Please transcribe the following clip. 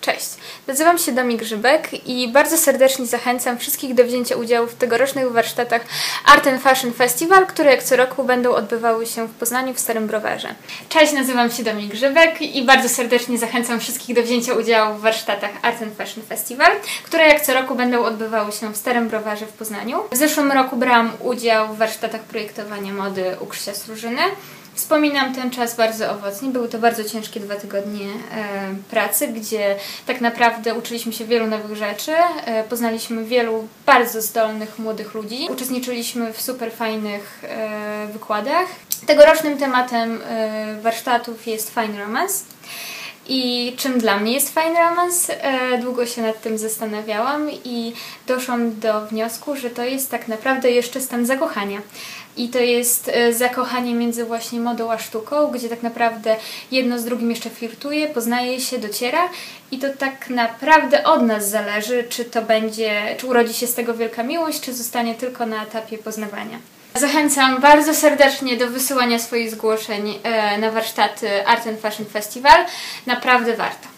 Cześć, nazywam się Domi Grzybek i bardzo serdecznie zachęcam wszystkich do wzięcia udziału w tegorocznych warsztatach Art and Fashion Festival, które jak co roku będą odbywały się w Poznaniu w Starym Browarze. Cześć, nazywam się Domi Grzybek i bardzo serdecznie zachęcam wszystkich do wzięcia udziału w warsztatach Art and Fashion Festival, które jak co roku będą odbywały się w Starym Browarze w Poznaniu. W zeszłym roku brałam udział w warsztatach projektowania mody u Krzysia Stróżyny. Wspominam ten czas bardzo owocnie. Były to bardzo ciężkie dwa tygodnie e, pracy, gdzie tak naprawdę uczyliśmy się wielu nowych rzeczy, e, poznaliśmy wielu bardzo zdolnych młodych ludzi, uczestniczyliśmy w super fajnych e, wykładach. Tegorocznym tematem warsztatów jest Fine Romance. I czym dla mnie jest fajny romans? E, długo się nad tym zastanawiałam i doszłam do wniosku, że to jest tak naprawdę jeszcze stan zakochania. I to jest e, zakochanie między właśnie modą a sztuką, gdzie tak naprawdę jedno z drugim jeszcze flirtuje, poznaje się, dociera i to tak naprawdę od nas zależy, czy to będzie, czy urodzi się z tego wielka miłość, czy zostanie tylko na etapie poznawania. Zachęcam bardzo serdecznie do wysyłania swoich zgłoszeń e, na warsztaty Art Fashion Festival. Naprawdę warto.